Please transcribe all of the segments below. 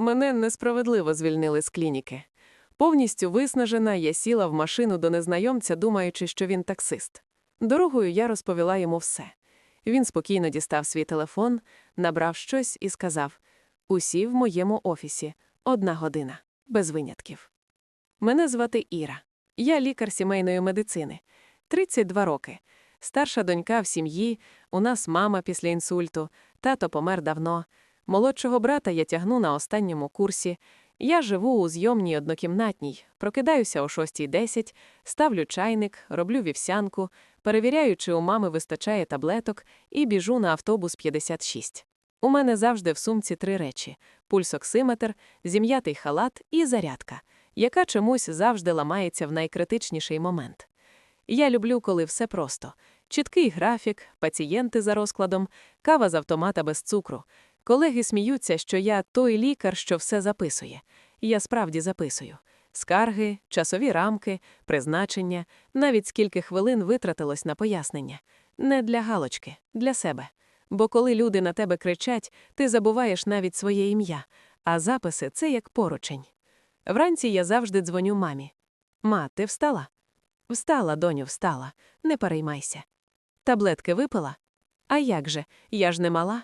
Мене несправедливо звільнили з клініки. Повністю виснажена, я сіла в машину до незнайомця, думаючи, що він таксист. Дорогою я розповіла йому все. Він спокійно дістав свій телефон, набрав щось і сказав: Усі в моєму офісі, одна година, без винятків. Мене звати Іра. Я лікар сімейної медицини, 32 роки. Старша донька в сім'ї, у нас мама після інсульту, тато помер давно. Молодшого брата я тягну на останньому курсі. Я живу у зйомній однокімнатній, прокидаюся о 6.10, ставлю чайник, роблю вівсянку, перевіряю, чи у мами вистачає таблеток, і біжу на автобус 56. У мене завжди в сумці три речі: пульсоксиметр, зім'ятий халат і зарядка, яка чомусь завжди ламається в найкритичніший момент. Я люблю, коли все просто: чіткий графік, пацієнти за розкладом, кава з автомата без цукру. Колеги сміються, що я той лікар, що все записує. Я справді записую. Скарги, часові рамки, призначення, навіть скільки хвилин витратилось на пояснення. Не для галочки, для себе. Бо коли люди на тебе кричать, ти забуваєш навіть своє ім'я, а записи це як поручень. Вранці я завжди дзвоню мамі. Ма, ти встала? Встала, доню, встала. Не переймайся. Таблетки випила? А як же? Я ж не мала.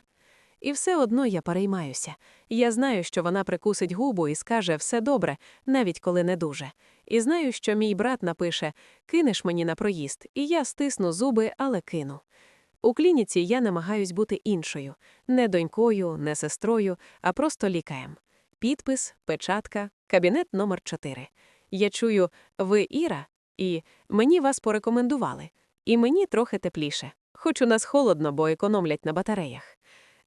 І все одно я переймаюся. Я знаю, що вона прикусить губу і скаже все добре, навіть коли не дуже. І знаю, що мій брат напише кинеш мені на проїзд, і я стисну зуби, але кину. У клініці я намагаюсь бути іншою, не донькою, не сестрою, а просто лікаєм. Підпис, печатка, кабінет номер 4 Я чую ви Іра, і мені вас порекомендували. І мені трохи тепліше. Хоч у нас холодно, бо економлять на батареях.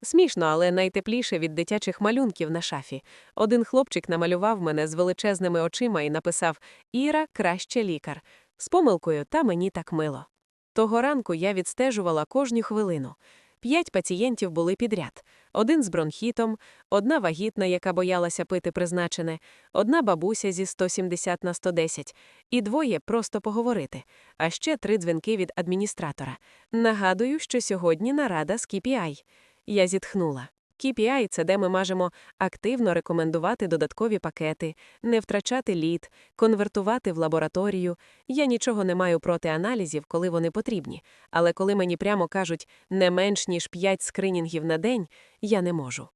Смішно, але найтепліше від дитячих малюнків на шафі. Один хлопчик намалював мене з величезними очима і написав Іра краще лікар. З помилкою, та мені так мило. Того ранку я відстежувала кожну хвилину. П'ять пацієнтів були підряд: один з бронхітом, одна вагітна, яка боялася пити призначене, одна бабуся зі 170 на 110, і двоє просто поговорити, а ще три дзвінки від адміністратора. Нагадую, що сьогодні нарада з KPI. Я зітхнула. KPI – це де ми можемо активно рекомендувати додаткові пакети, не втрачати лід, конвертувати в лабораторію. Я нічого не маю проти аналізів, коли вони потрібні. Але коли мені прямо кажуть не менш ніж 5 скринінгів на день, я не можу.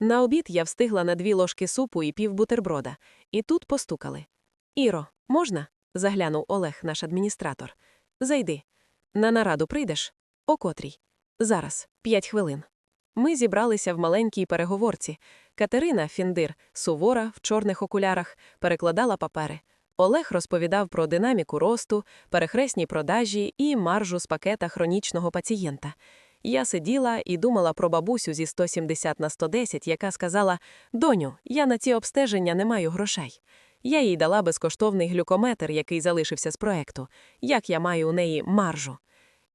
На обід я встигла на дві ложки супу і пів бутерброда. І тут постукали. Іро, можна? заглянув Олег, наш адміністратор. Зайди. На нараду прийдеш? О котрій? Зараз, п'ять хвилин. Ми зібралися в маленькій переговорці. Катерина Фіндир, сувора в чорних окулярах, перекладала папери. Олег розповідав про динаміку росту, перехресні продажі і маржу з пакета хронічного пацієнта. Я сиділа і думала про бабусю зі 170 на 110, яка сказала: Доню, я на ці обстеження не маю грошей. Я їй дала безкоштовний глюкометр, який залишився з проекту. Як я маю у неї маржу?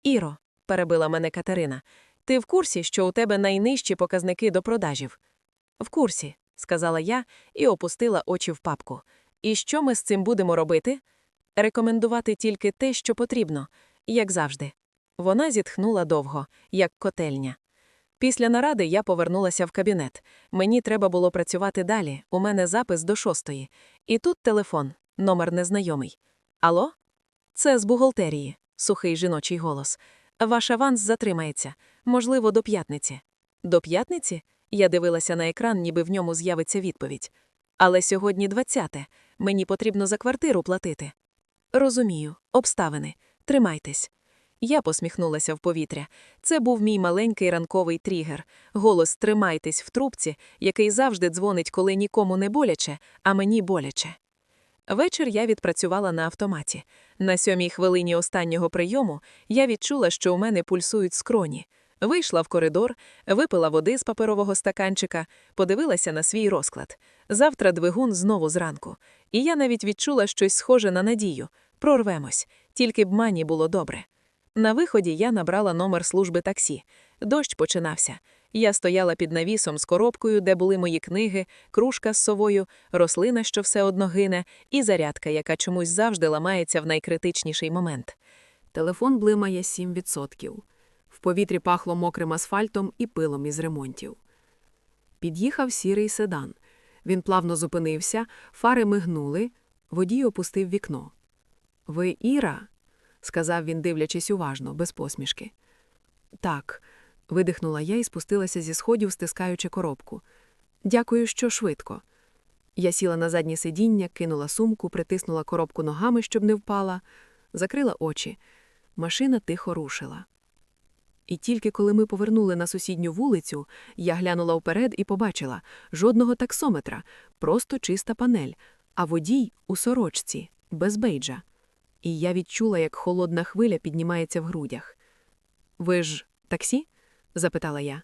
Іро, перебила мене Катерина. Ти в курсі, що у тебе найнижчі показники до продажів? В курсі, сказала я і опустила очі в папку. І що ми з цим будемо робити? Рекомендувати тільки те, що потрібно, як завжди. Вона зітхнула довго, як котельня. Після наради я повернулася в кабінет. Мені треба було працювати далі. У мене запис до шостої. І тут телефон, номер незнайомий. Алло? Це з бухгалтерії, сухий жіночий голос. Ваш аванс затримається, можливо, до п'ятниці. До п'ятниці? Я дивилася на екран, ніби в ньому з'явиться відповідь. Але сьогодні двадцяте. Мені потрібно за квартиру платити. Розумію, обставини. Тримайтесь. Я посміхнулася в повітря. Це був мій маленький ранковий тригер, голос Тримайтесь в трубці, який завжди дзвонить, коли нікому не боляче, а мені боляче. Вечір я відпрацювала на автоматі. На сьомій хвилині останнього прийому я відчула, що у мене пульсують скроні. Вийшла в коридор, випила води з паперового стаканчика, подивилася на свій розклад. Завтра двигун знову зранку. І я навіть відчула щось схоже на надію. Прорвемось, тільки б мані було добре. На виході я набрала номер служби таксі. Дощ починався. Я стояла під навісом з коробкою, де були мої книги, кружка з совою, рослина, що все одно гине, і зарядка, яка чомусь завжди ламається в найкритичніший момент. Телефон блимає 7%. В повітрі пахло мокрим асфальтом і пилом із ремонтів. Під'їхав сірий седан. Він плавно зупинився, фари мигнули, водій опустив вікно. Ви Іра? сказав він, дивлячись уважно, без посмішки. Так, видихнула я і спустилася зі сходів, стискаючи коробку. Дякую, що швидко. Я сіла на заднє сидіння, кинула сумку, притиснула коробку ногами, щоб не впала, закрила очі. Машина тихо рушила. І тільки коли ми повернули на сусідню вулицю, я глянула вперед і побачила жодного таксометра, просто чиста панель, а водій у сорочці, без бейджа. І я відчула, як холодна хвиля піднімається в грудях. Ви ж таксі? Запитала я.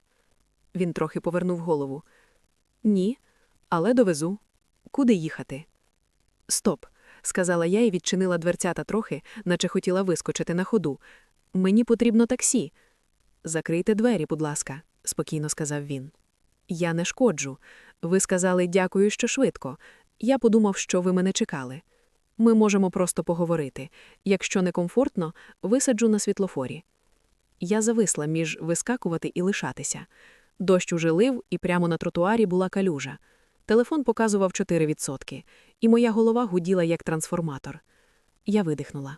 Він трохи повернув голову. Ні, але довезу. Куди їхати? Стоп, сказала я і відчинила дверцята трохи, наче хотіла вискочити на ходу. Мені потрібно таксі. Закрийте двері, будь ласка, спокійно сказав він. Я не шкоджу. Ви сказали дякую, що швидко. Я подумав, що ви мене чекали. Ми можемо просто поговорити. Якщо некомфортно, висаджу на світлофорі. Я зависла між вискакувати і лишатися. Дощ уже лив, і прямо на тротуарі була калюжа. Телефон показував 4%, і моя голова гуділа як трансформатор. Я видихнула.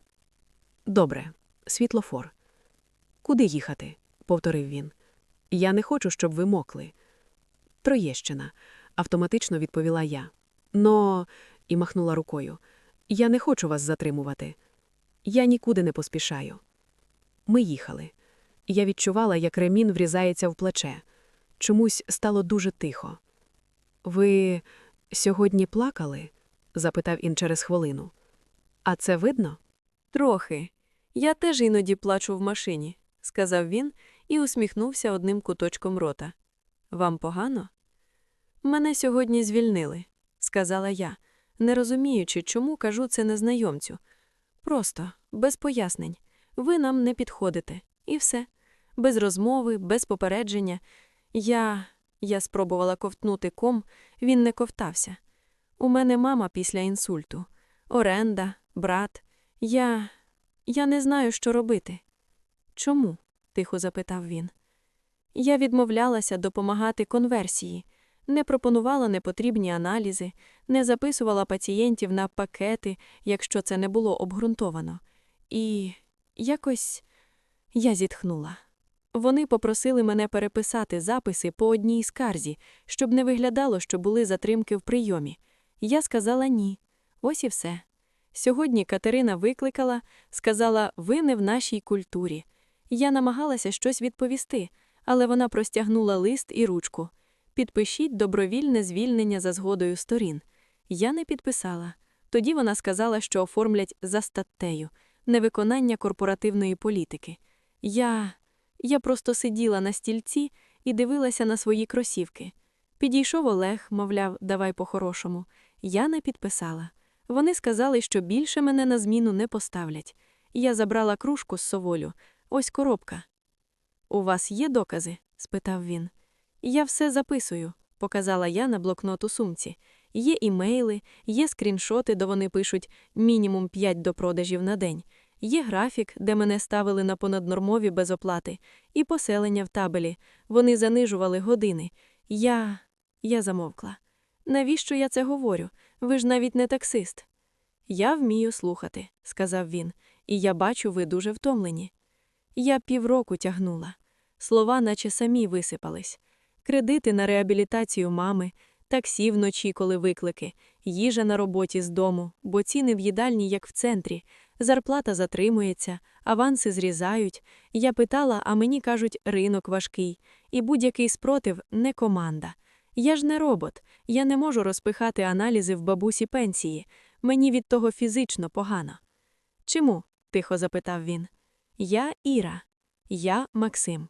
Добре, світлофор. Куди їхати? повторив він. Я не хочу, щоб ви мокли. Троєщина, автоматично відповіла я. Но, і махнула рукою. Я не хочу вас затримувати. Я нікуди не поспішаю. Ми їхали. Я відчувала, як ремін врізається в плече. Чомусь стало дуже тихо. Ви сьогодні плакали? запитав він через хвилину. А це видно? Трохи. Я теж іноді плачу в машині, сказав він і усміхнувся одним куточком рота. Вам погано? Мене сьогодні звільнили, сказала я, не розуміючи, чому кажу це незнайомцю. Просто, без пояснень. Ви нам не підходите. І все. Без розмови, без попередження. Я. Я спробувала ковтнути ком, він не ковтався. У мене мама після інсульту. Оренда, брат. Я. Я не знаю, що робити. Чому? тихо запитав він. Я відмовлялася допомагати конверсії, не пропонувала непотрібні аналізи, не записувала пацієнтів на пакети, якщо це не було обґрунтовано. І якось я зітхнула. Вони попросили мене переписати записи по одній скарзі, щоб не виглядало, що були затримки в прийомі. Я сказала ні. Ось і все. Сьогодні Катерина викликала, сказала, ви не в нашій культурі. Я намагалася щось відповісти, але вона простягнула лист і ручку. Підпишіть добровільне звільнення за згодою сторін. Я не підписала. Тоді вона сказала, що оформлять за статтею невиконання корпоративної політики. Я. Я просто сиділа на стільці і дивилася на свої кросівки. Підійшов Олег, мовляв, давай по-хорошому. Я не підписала. Вони сказали, що більше мене на зміну не поставлять. Я забрала кружку з соволю. Ось коробка. У вас є докази? спитав він. Я все записую, показала я на блокнот у сумці. Є імейли, є скріншоти, де вони пишуть мінімум 5 допродажів на день. Є графік, де мене ставили на понаднормові без оплати, і поселення в табелі. Вони занижували години. Я. я замовкла. Навіщо я це говорю? Ви ж навіть не таксист. Я вмію слухати, сказав він, і я бачу, ви дуже втомлені. Я півроку тягнула. Слова, наче самі висипались. Кредити на реабілітацію мами, таксі вночі, коли виклики, їжа на роботі з дому, бо ціни в їдальні, як в центрі, зарплата затримується, аванси зрізають. Я питала, а мені кажуть, ринок важкий, і будь-який спротив не команда. Я ж не робот, я не можу розпихати аналізи в бабусі пенсії. Мені від того фізично погано. Чому? тихо запитав він. Я Іра, я Максим.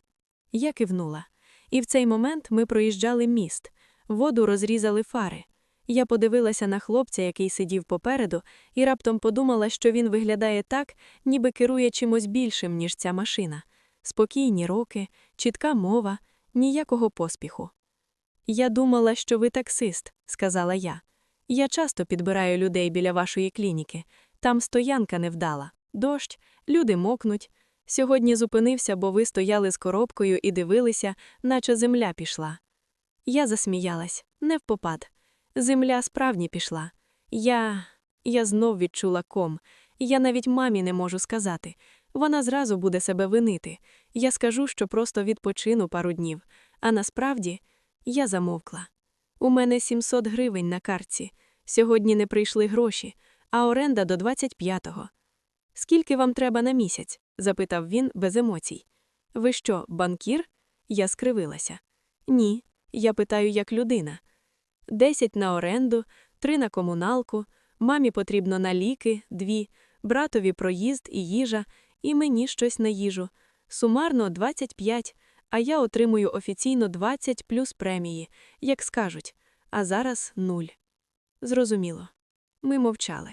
Я кивнула. І в цей момент ми проїжджали міст, воду розрізали фари. Я подивилася на хлопця, який сидів попереду, і раптом подумала, що він виглядає так, ніби керує чимось більшим, ніж ця машина. Спокійні роки, чітка мова, ніякого поспіху. Я думала, що ви таксист, сказала я. Я часто підбираю людей біля вашої клініки. Там стоянка невдала, дощ, люди мокнуть. Сьогодні зупинився, бо ви стояли з коробкою і дивилися, наче земля пішла. Я засміялась, не впопад. Земля справді пішла. Я. я знов відчула ком. Я навіть мамі не можу сказати. Вона зразу буде себе винити. Я скажу, що просто відпочину пару днів. А насправді я замовкла. У мене 700 гривень на картці. Сьогодні не прийшли гроші, а оренда до 25-го. Скільки вам треба на місяць? запитав він без емоцій. Ви що, банкір? Я скривилася. Ні, я питаю як людина. Десять на оренду, три на комуналку, мамі потрібно на ліки, дві, братові проїзд і їжа, і мені щось на їжу. Сумарно 25, а я отримую офіційно 20 плюс премії, як скажуть, а зараз нуль. Зрозуміло. Ми мовчали.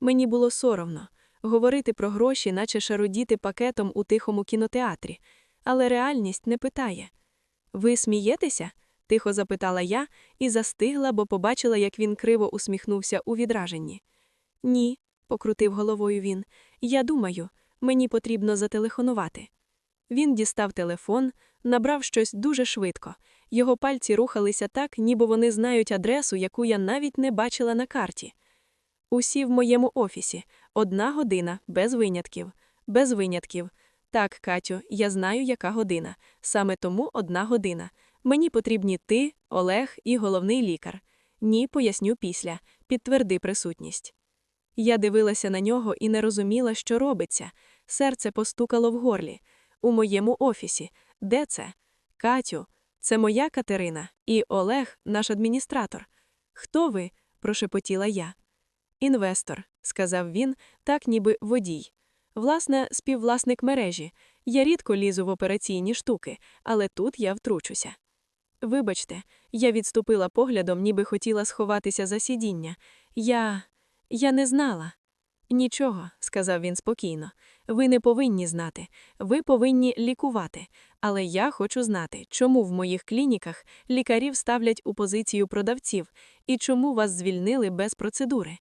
Мені було соромно говорити про гроші, наче шародіти пакетом у тихому кінотеатрі, але реальність не питає. Ви смієтеся? Тихо запитала я і застигла, бо побачила, як він криво усміхнувся у відраженні. Ні, покрутив головою він. Я думаю, мені потрібно зателефонувати. Він дістав телефон, набрав щось дуже швидко. Його пальці рухалися так, ніби вони знають адресу, яку я навіть не бачила на карті. Усі в моєму офісі. Одна година, без винятків. Без винятків. Так, Катю, я знаю, яка година. Саме тому одна година. Мені потрібні ти, Олег і головний лікар. Ні, поясню після. Підтверди присутність. Я дивилася на нього і не розуміла, що робиться. Серце постукало в горлі. У моєму офісі. Де це? Катю, це моя Катерина і Олег, наш адміністратор. Хто ви? прошепотіла я. Інвестор, сказав він, так ніби водій. Власне, співвласник мережі. Я рідко лізу в операційні штуки, але тут я втручуся. Вибачте, я відступила поглядом, ніби хотіла сховатися за сидіння. Я. я не знала. Нічого, сказав він спокійно. Ви не повинні знати. Ви повинні лікувати. Але я хочу знати, чому в моїх клініках лікарів ставлять у позицію продавців і чому вас звільнили без процедури.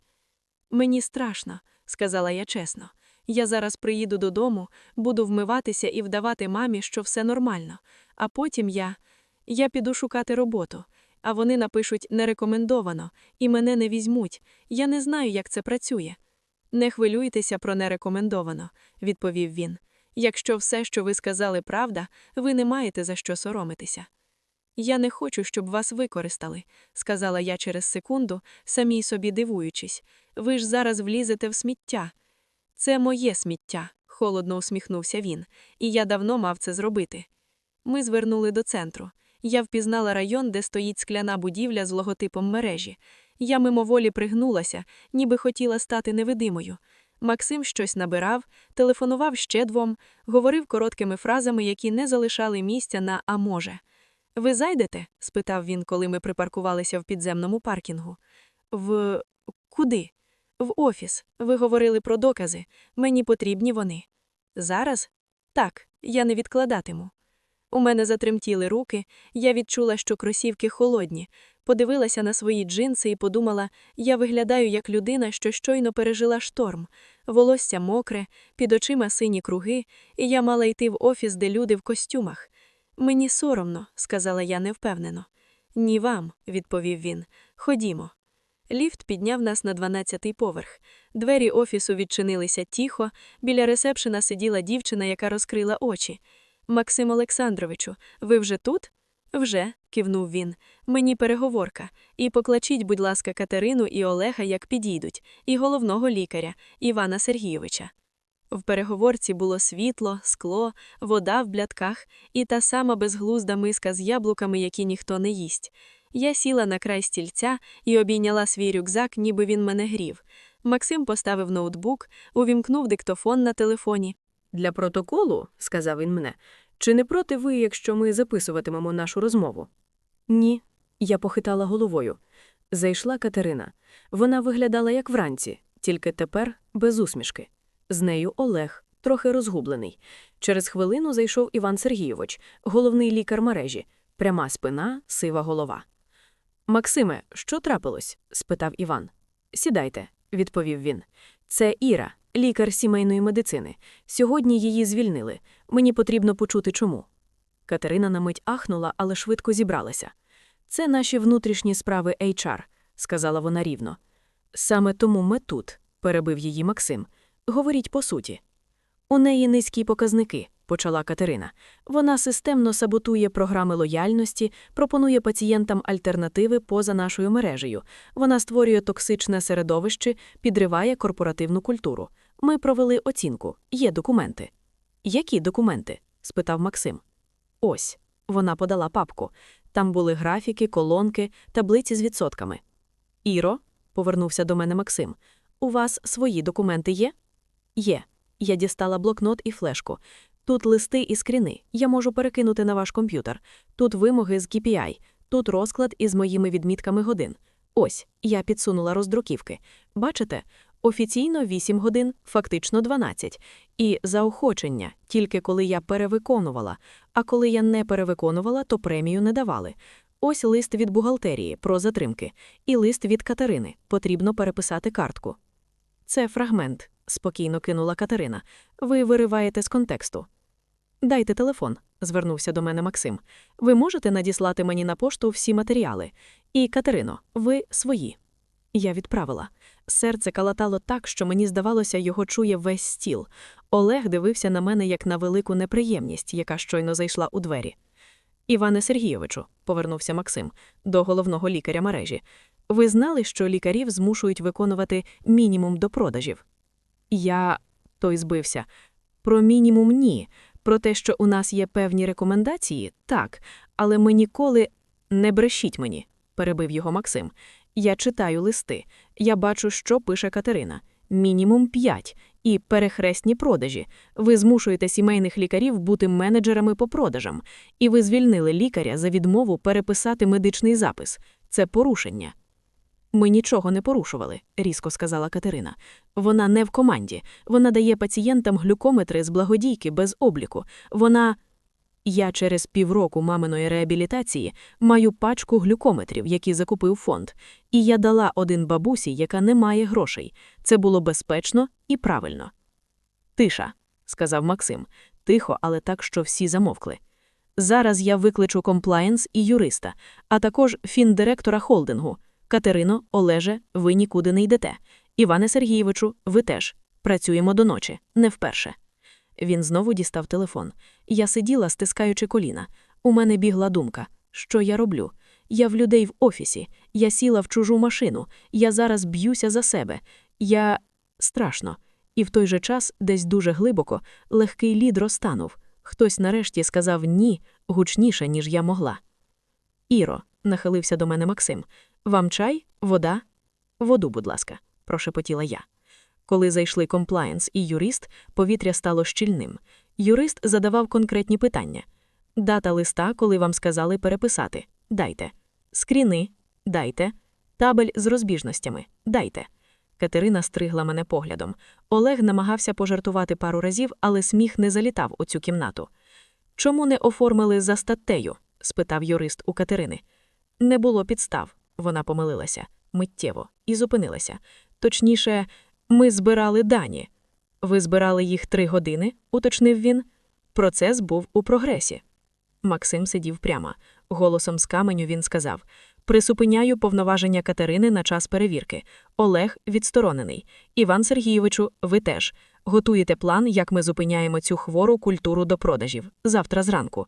Мені страшно, сказала я чесно. Я зараз приїду додому, буду вмиватися і вдавати мамі, що все нормально. А потім я. Я піду шукати роботу. А вони напишуть нерекомендовано, і мене не візьмуть. Я не знаю, як це працює. Не хвилюйтеся про нерекомендовано, відповів він. Якщо все, що ви сказали, правда, ви не маєте за що соромитися. Я не хочу, щоб вас використали, сказала я через секунду, самій собі дивуючись. Ви ж зараз влізете в сміття. Це моє сміття, холодно усміхнувся він, і я давно мав це зробити. Ми звернули до центру. Я впізнала район, де стоїть скляна будівля з логотипом мережі. Я мимоволі пригнулася, ніби хотіла стати невидимою. Максим щось набирав, телефонував ще двом, говорив короткими фразами, які не залишали місця на а може. Ви зайдете? спитав він, коли ми припаркувалися в підземному паркінгу. В куди? В офіс. Ви говорили про докази. Мені потрібні вони. Зараз? Так, я не відкладатиму. У мене затремтіли руки, я відчула, що кросівки холодні, подивилася на свої джинси і подумала, я виглядаю як людина, що щойно пережила шторм, волосся мокре, під очима сині круги, і я мала йти в офіс, де люди в костюмах. Мені соромно, сказала я невпевнено. Ні вам, відповів він. Ходімо. Ліфт підняв нас на 12-й поверх. Двері офісу відчинилися тихо, біля ресепшена сиділа дівчина, яка розкрила очі. Максим Олександровичу, ви вже тут? Вже, кивнув він. Мені переговорка. І поклачіть, будь ласка, Катерину і Олега, як підійдуть, і головного лікаря, Івана Сергійовича. В переговорці було світло, скло, вода в блятках і та сама безглузда миска з яблуками, які ніхто не їсть. Я сіла на край стільця і обійняла свій рюкзак, ніби він мене грів. Максим поставив ноутбук, увімкнув диктофон на телефоні. Для протоколу, сказав він мене, чи не проти ви, якщо ми записуватимемо нашу розмову? Ні. Я похитала головою. Зайшла Катерина. Вона виглядала як вранці, тільки тепер без усмішки. З нею Олег, трохи розгублений. Через хвилину зайшов Іван Сергійович, головний лікар мережі, пряма спина, сива голова. Максиме, що трапилось? спитав Іван. Сідайте, відповів він. Це Іра, лікар сімейної медицини. Сьогодні її звільнили. Мені потрібно почути чому. Катерина на мить ахнула, але швидко зібралася. Це наші внутрішні справи HR. сказала вона рівно. Саме тому ми тут, перебив її Максим. Говоріть по суті. У неї низькі показники, почала Катерина. Вона системно саботує програми лояльності, пропонує пацієнтам альтернативи поза нашою мережею. Вона створює токсичне середовище, підриває корпоративну культуру. Ми провели оцінку. Є документи. Які документи? спитав Максим. Ось. Вона подала папку. Там були графіки, колонки, таблиці з відсотками. Іро, повернувся до мене Максим. У вас свої документи є? Є. Я дістала блокнот і флешку. Тут листи і скріни. Я можу перекинути на ваш комп'ютер. Тут вимоги з KPI, тут розклад із моїми відмітками годин. Ось, я підсунула роздруківки. Бачите? Офіційно 8 годин, фактично 12. І заохочення, тільки коли я перевиконувала. А коли я не перевиконувала, то премію не давали. Ось лист від бухгалтерії про затримки. І лист від Катерини. Потрібно переписати картку. Це фрагмент, спокійно кинула Катерина. Ви вириваєте з контексту. Дайте телефон, звернувся до мене Максим. Ви можете надіслати мені на пошту всі матеріали. І, Катерино, ви свої. Я відправила. Серце калатало так, що мені здавалося, його чує весь стіл. Олег дивився на мене як на велику неприємність, яка щойно зайшла у двері. Іване Сергійовичу, повернувся Максим до головного лікаря мережі. Ви знали, що лікарів змушують виконувати мінімум до продажів? Я той збився. Про мінімум ні. Про те, що у нас є певні рекомендації, так, але ми ніколи не брешіть мені, перебив його Максим. Я читаю листи. Я бачу, що пише Катерина. Мінімум п'ять. І перехресні продажі. Ви змушуєте сімейних лікарів бути менеджерами по продажам. І ви звільнили лікаря за відмову переписати медичний запис. Це порушення. Ми нічого не порушували, різко сказала Катерина. Вона не в команді. Вона дає пацієнтам глюкометри з благодійки без обліку. Вона. Я через півроку маминої реабілітації маю пачку глюкометрів, які закупив фонд, і я дала один бабусі, яка не має грошей. Це було безпечно і правильно. Тиша, сказав Максим, тихо, але так, що всі замовкли. Зараз я викличу комплаєнс і юриста, а також фіндиректора холдингу. Катерино, Олеже, ви нікуди не йдете. Іване Сергійовичу, ви теж. Працюємо до ночі, не вперше. Він знову дістав телефон. Я сиділа, стискаючи коліна. У мене бігла думка. Що я роблю? Я в людей в офісі. Я сіла в чужу машину. Я зараз б'юся за себе. Я страшно. І в той же час, десь дуже глибоко, легкий лід розтанув. Хтось нарешті сказав ні гучніше, ніж я могла. Іро, нахилився до мене Максим. Вам чай? Вода? Воду, будь ласка, прошепотіла я. Коли зайшли комплаєнс і юрист, повітря стало щільним. Юрист задавав конкретні питання. Дата листа, коли вам сказали переписати. Дайте. Скріни. Дайте. Табель з розбіжностями. Дайте. Катерина стригла мене поглядом. Олег намагався пожартувати пару разів, але сміх не залітав у цю кімнату. Чому не оформили за статтею? спитав юрист у Катерини. Не було підстав. Вона помилилася миттєво і зупинилася. Точніше, ми збирали дані. Ви збирали їх три години, уточнив він. Процес був у прогресі. Максим сидів прямо. Голосом з каменю він сказав: Присупиняю повноваження Катерини на час перевірки. Олег відсторонений. Іван Сергійовичу, ви теж. Готуєте план, як ми зупиняємо цю хвору культуру до продажів. Завтра зранку.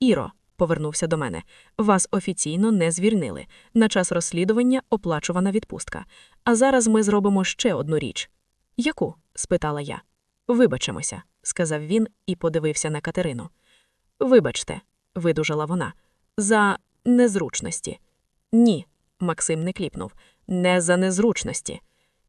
Іро, повернувся до мене. Вас офіційно не звільнили. На час розслідування оплачувана відпустка. А зараз ми зробимо ще одну річ. Яку? спитала я. Вибачимося, сказав він і подивився на Катерину. Вибачте, видужала вона, за незручності. Ні, Максим не кліпнув. Не за незручності.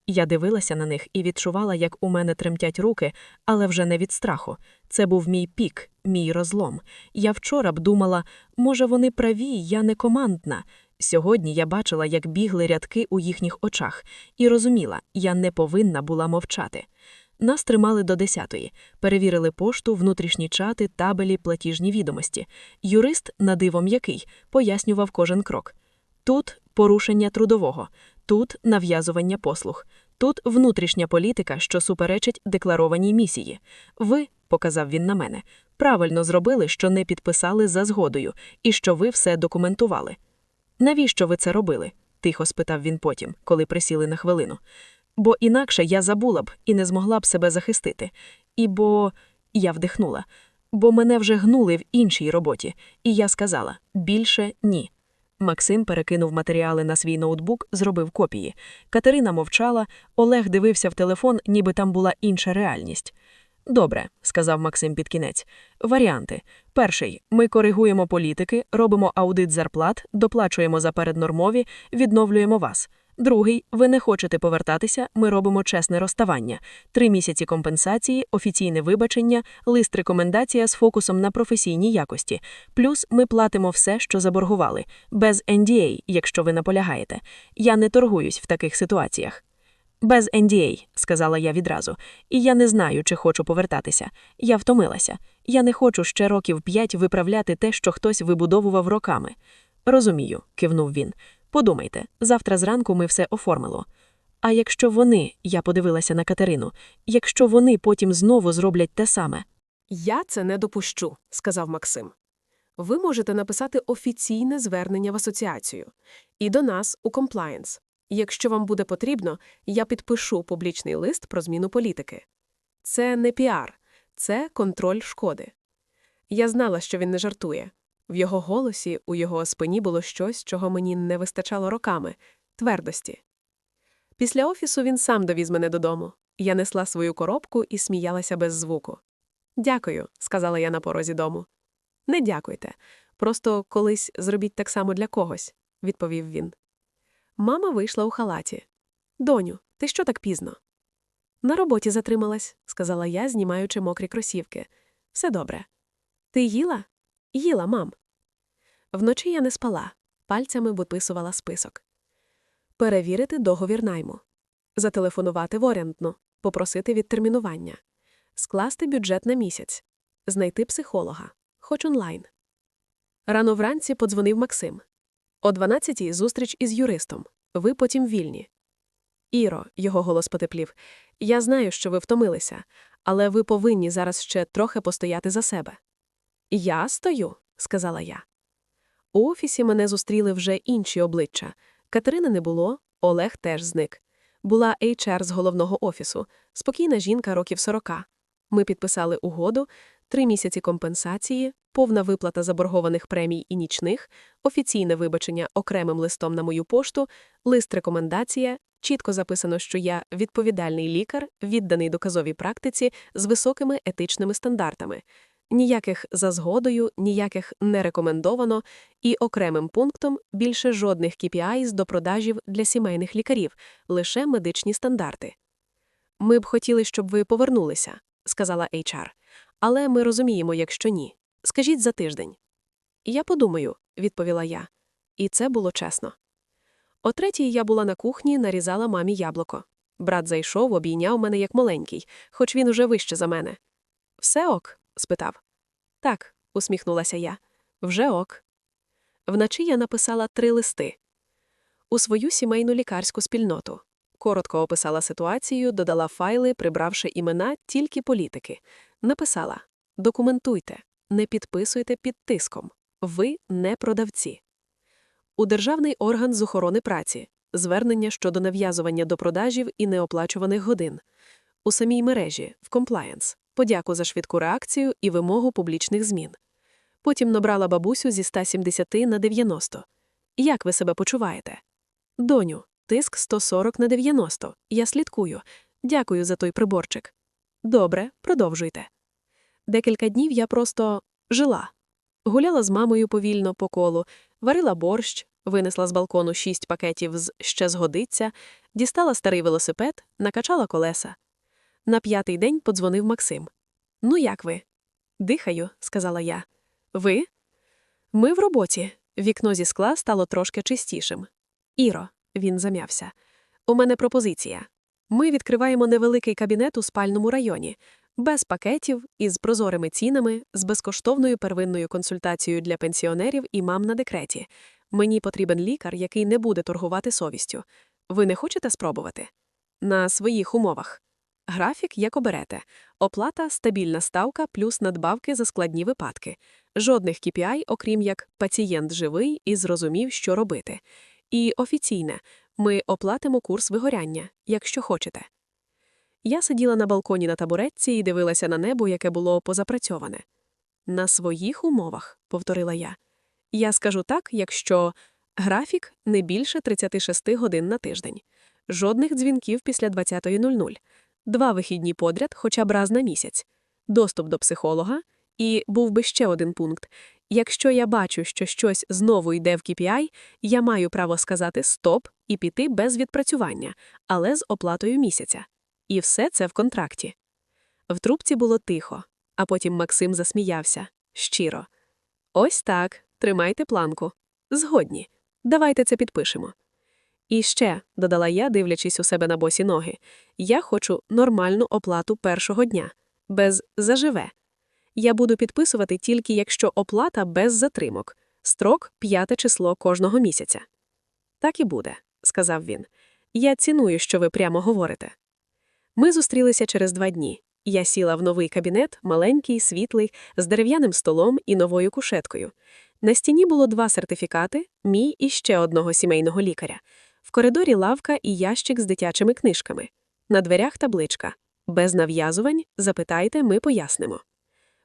Я дивилася на них і відчувала, як у мене тремтять руки, але вже не від страху. Це був мій пік, мій розлом. Я вчора б думала, може, вони праві, я не командна. Сьогодні я бачила, як бігли рядки у їхніх очах, і розуміла, я не повинна була мовчати. Нас тримали до десятої, перевірили пошту, внутрішні чати, табелі, платіжні відомості. Юрист, на диво м'який, пояснював кожен крок. Тут порушення трудового, тут нав'язування послуг, тут внутрішня політика, що суперечить декларованій місії. Ви, показав він на мене, правильно зробили, що не підписали за згодою, і що ви все документували. Навіщо ви це робили? тихо спитав він потім, коли присіли на хвилину. Бо інакше я забула б і не змогла б себе захистити. І бо я вдихнула. Бо мене вже гнули в іншій роботі, і я сказала більше ні. Максим перекинув матеріали на свій ноутбук, зробив копії. Катерина мовчала, Олег дивився в телефон, ніби там була інша реальність. Добре, сказав Максим під кінець. Варіанти. Перший ми коригуємо політики, робимо аудит зарплат, доплачуємо за переднормові, відновлюємо вас. Другий ви не хочете повертатися, ми робимо чесне розставання. Три місяці компенсації, офіційне вибачення, лист рекомендація з фокусом на професійній якості. Плюс ми платимо все, що заборгували, без NDA, якщо ви наполягаєте. Я не торгуюсь в таких ситуаціях. Без NDA, сказала я відразу, і я не знаю, чи хочу повертатися. Я втомилася. Я не хочу ще років п'ять виправляти те, що хтось вибудовував роками. Розумію, кивнув він. Подумайте, завтра зранку ми все оформило. А якщо вони, я подивилася на Катерину, якщо вони потім знову зроблять те саме. Я це не допущу, сказав Максим. Ви можете написати офіційне звернення в асоціацію і до нас у комплаєнс. Якщо вам буде потрібно, я підпишу публічний лист про зміну політики. Це не піар, це контроль шкоди. Я знала, що він не жартує. В його голосі, у його спині було щось, чого мені не вистачало роками твердості. Після офісу він сам довіз мене додому. Я несла свою коробку і сміялася без звуку. Дякую, сказала я на порозі дому. Не дякуйте. Просто колись зробіть так само для когось, відповів він. Мама вийшла у халаті. Доню, ти що так пізно? На роботі затрималась, сказала я, знімаючи мокрі кросівки. Все добре. Ти їла? Їла, мам. Вночі я не спала, пальцями виписувала список. Перевірити договір найму, зателефонувати в орендну, попросити відтермінування, скласти бюджет на місяць, знайти психолога, хоч онлайн. Рано вранці подзвонив Максим. О 12-й зустріч із юристом. Ви потім вільні. Іро, його голос потеплів. Я знаю, що ви втомилися, але ви повинні зараз ще трохи постояти за себе. Я стою, сказала я. У офісі мене зустріли вже інші обличчя. Катерини не було, Олег теж зник. Була HR з головного офісу, спокійна жінка років 40. Ми підписали угоду, три місяці компенсації, повна виплата заборгованих премій і нічних, офіційне вибачення окремим листом на мою пошту, лист рекомендація, чітко записано, що я відповідальний лікар, відданий доказовій практиці з високими етичними стандартами. Ніяких за згодою, ніяких не рекомендовано, і окремим пунктом більше жодних KPIs до продажів для сімейних лікарів, лише медичні стандарти. Ми б хотіли, щоб ви повернулися, сказала HR. Але ми розуміємо, якщо ні. Скажіть за тиждень. Я подумаю, відповіла я. І це було чесно. О третій я була на кухні, нарізала мамі яблуко. Брат зайшов, обійняв мене як маленький, хоч він уже вище за мене. Все ок? Спитав. Так, усміхнулася я. Вже ок. Вночі я написала три листи у свою сімейну лікарську спільноту. Коротко описала ситуацію, додала файли, прибравши імена тільки політики. Написала Документуйте, не підписуйте під тиском. Ви не продавці. У Державний орган з охорони праці звернення щодо нав'язування до продажів і неоплачуваних годин. У самій мережі в комплаєнс подяку за швидку реакцію і вимогу публічних змін. Потім набрала бабусю зі 170 на 90. Як ви себе почуваєте? Доню, тиск 140 на 90. Я слідкую. Дякую за той приборчик. Добре, продовжуйте. Декілька днів я просто жила. Гуляла з мамою повільно по колу, варила борщ, винесла з балкону шість пакетів з «ще згодиться», дістала старий велосипед, накачала колеса. На п'ятий день подзвонив Максим. Ну, як ви? Дихаю, сказала я. Ви? Ми в роботі. Вікно зі скла стало трошки чистішим. Іро, він зам'явся. У мене пропозиція. Ми відкриваємо невеликий кабінет у спальному районі, без пакетів, із прозорими цінами, з безкоштовною первинною консультацією для пенсіонерів і мам на декреті. Мені потрібен лікар, який не буде торгувати совістю. Ви не хочете спробувати? На своїх умовах. Графік, як оберете. Оплата – стабільна ставка плюс надбавки за складні випадки. Жодних KPI, окрім як пацієнт живий і зрозумів, що робити. І офіційне ми оплатимо курс вигоряння, якщо хочете. Я сиділа на балконі на табуретці і дивилася на небо, яке було позапрацьоване. На своїх умовах, повторила я. Я скажу так, якщо графік не більше 36 годин на тиждень, жодних дзвінків після 20.00, два вихідні подряд хоча б раз на місяць, доступ до психолога, і був би ще один пункт. Якщо я бачу, що щось знову йде в KPI, я маю право сказати «стоп» і піти без відпрацювання, але з оплатою місяця. І все це в контракті. В трубці було тихо, а потім Максим засміявся. Щиро. Ось так, тримайте планку. Згодні. Давайте це підпишемо. І ще, додала я, дивлячись у себе на босі ноги, я хочу нормальну оплату першого дня, без заживе. Я буду підписувати тільки якщо оплата без затримок, строк п'яте число кожного місяця. Так і буде, сказав він. Я ціную, що ви прямо говорите. Ми зустрілися через два дні. Я сіла в новий кабінет, маленький, світлий, з дерев'яним столом і новою кушеткою. На стіні було два сертифікати, мій і ще одного сімейного лікаря. В коридорі лавка і ящик з дитячими книжками. На дверях табличка. Без нав'язувань, запитайте, ми пояснимо.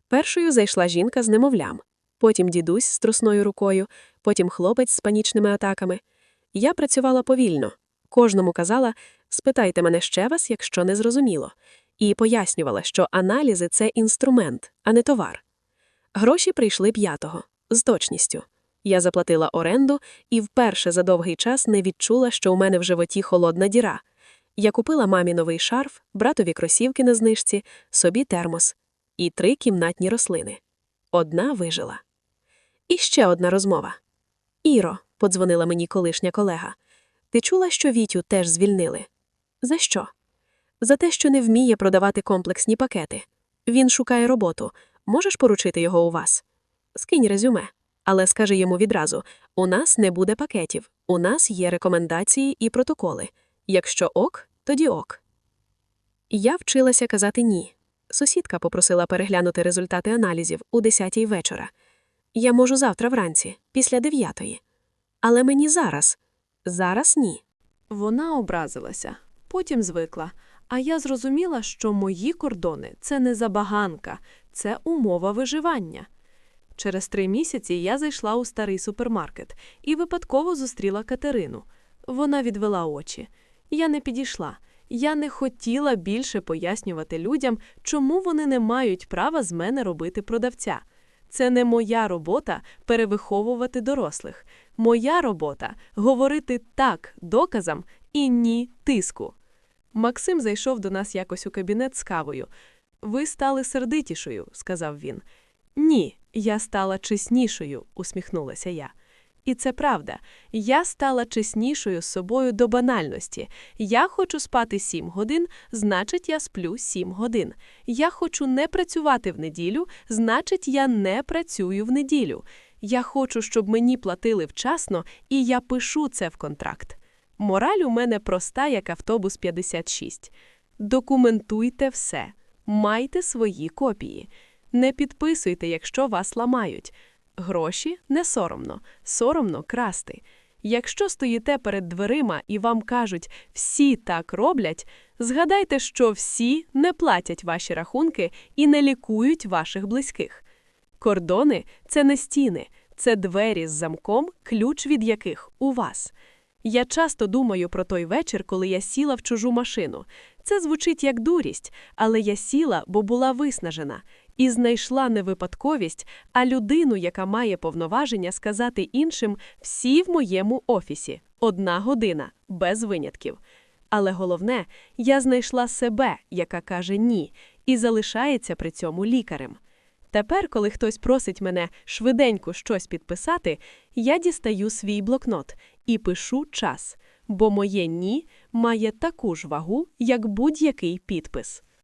Першою зайшла жінка з немовлям, потім дідусь з трусною рукою, потім хлопець з панічними атаками. Я працювала повільно. Кожному казала спитайте мене ще вас, якщо не зрозуміло, і пояснювала, що аналізи це інструмент, а не товар. Гроші прийшли п'ятого з точністю. Я заплатила оренду і вперше за довгий час не відчула, що у мене в животі холодна діра. Я купила мамі новий шарф, братові кросівки на знижці, собі термос і три кімнатні рослини. Одна вижила. І ще одна розмова. Іро, подзвонила мені колишня колега. Ти чула, що Вітю теж звільнили? За що? За те, що не вміє продавати комплексні пакети. Він шукає роботу. Можеш поручити його у вас? Скинь резюме. Але скажи йому відразу: у нас не буде пакетів, у нас є рекомендації і протоколи. Якщо ок, тоді ок. Я вчилася казати ні. Сусідка попросила переглянути результати аналізів у 10 вечора. Я можу завтра вранці, після 9. Але мені зараз. Зараз ні. Вона образилася, потім звикла. А я зрозуміла, що мої кордони це не забаганка, це умова виживання. Через три місяці я зайшла у старий супермаркет і випадково зустріла Катерину. Вона відвела очі. Я не підійшла. Я не хотіла більше пояснювати людям, чому вони не мають права з мене робити продавця. Це не моя робота перевиховувати дорослих. Моя робота говорити так доказам і ні тиску. Максим зайшов до нас якось у кабінет з кавою. Ви стали сердитішою, сказав він. Ні, я стала чеснішою, усміхнулася я. І це правда. Я стала чеснішою з собою до банальності. Я хочу спати сім годин, значить, я сплю сім годин. Я хочу не працювати в неділю, значить, я не працюю в неділю. Я хочу, щоб мені платили вчасно, і я пишу це в контракт. Мораль у мене проста, як автобус 56. Документуйте все, майте свої копії. Не підписуйте, якщо вас ламають. Гроші не соромно, соромно красти. Якщо стоїте перед дверима і вам кажуть всі так роблять, згадайте, що всі не платять ваші рахунки і не лікують ваших близьких. Кордони це не стіни, це двері з замком, ключ від яких у вас. Я часто думаю про той вечір, коли я сіла в чужу машину. Це звучить як дурість, але я сіла, бо була виснажена, і знайшла не випадковість, а людину, яка має повноваження сказати іншим всі в моєму офісі одна година, без винятків. Але головне, я знайшла себе, яка каже ні, і залишається при цьому лікарем. Тепер, коли хтось просить мене швиденько щось підписати, я дістаю свій блокнот і пишу час, бо моє ні має таку ж вагу, як будь-який підпис.